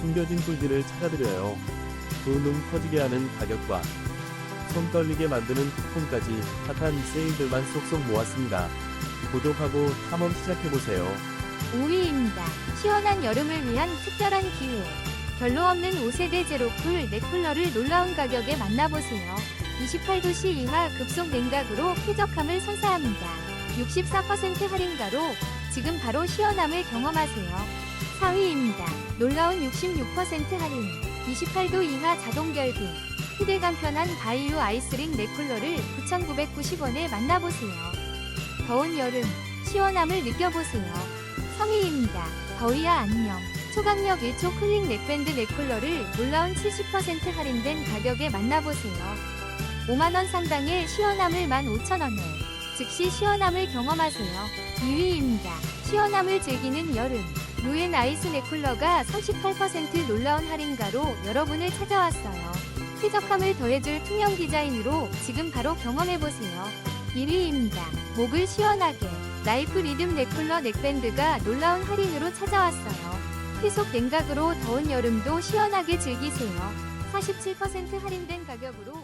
숨겨진 꿀들을 찾아드려요. 두눈 커지게 하는 가격과 손 떨리게 만드는 쿠폰까지 핫한 세일들만 쏙쏙 모았습니다. 구독하고 탐험 시작해보세요. 5위입니다. 시원한 여름을 위한 특별한 기회. 별로 없는 5세대 제로쿨 넥쿨러를 놀라운 가격에 만나보세요. 28도씨 이하 급속 냉각으로 쾌적함을 선사합니다. 64% 할인가로 지금 바로 시원함을 경험하세요. 4위입니다. 놀라운 66% 할인. 28도 이하 자동 결빙. 휴대감 편한 바이오 아이스링 넥쿨러를 9,990원에 만나보세요. 더운 여름, 시원함을 느껴보세요. 3위입니다. 더위야 안녕. 초강력 1초 쿨링 넥밴드 넥쿨러를 놀라운 70% 할인된 가격에 만나보세요. 5만원 상당의 시원함을 15,000원에 즉시 시원함을 경험하세요. 2위입니다. 시원함을 즐기는 여름. 루엔 아이스 넥쿨러가 38% 놀라운 할인가로 여러분을 찾아왔어요. 쾌적함을 더해줄 투명 디자인으로 지금 바로 경험해보세요. 1위입니다. 목을 시원하게. 라이프 리듬 넥쿨러 넥밴드가 놀라운 할인으로 찾아왔어요. 희속 냉각으로 더운 여름도 시원하게 즐기세요. 47% 할인된 가격으로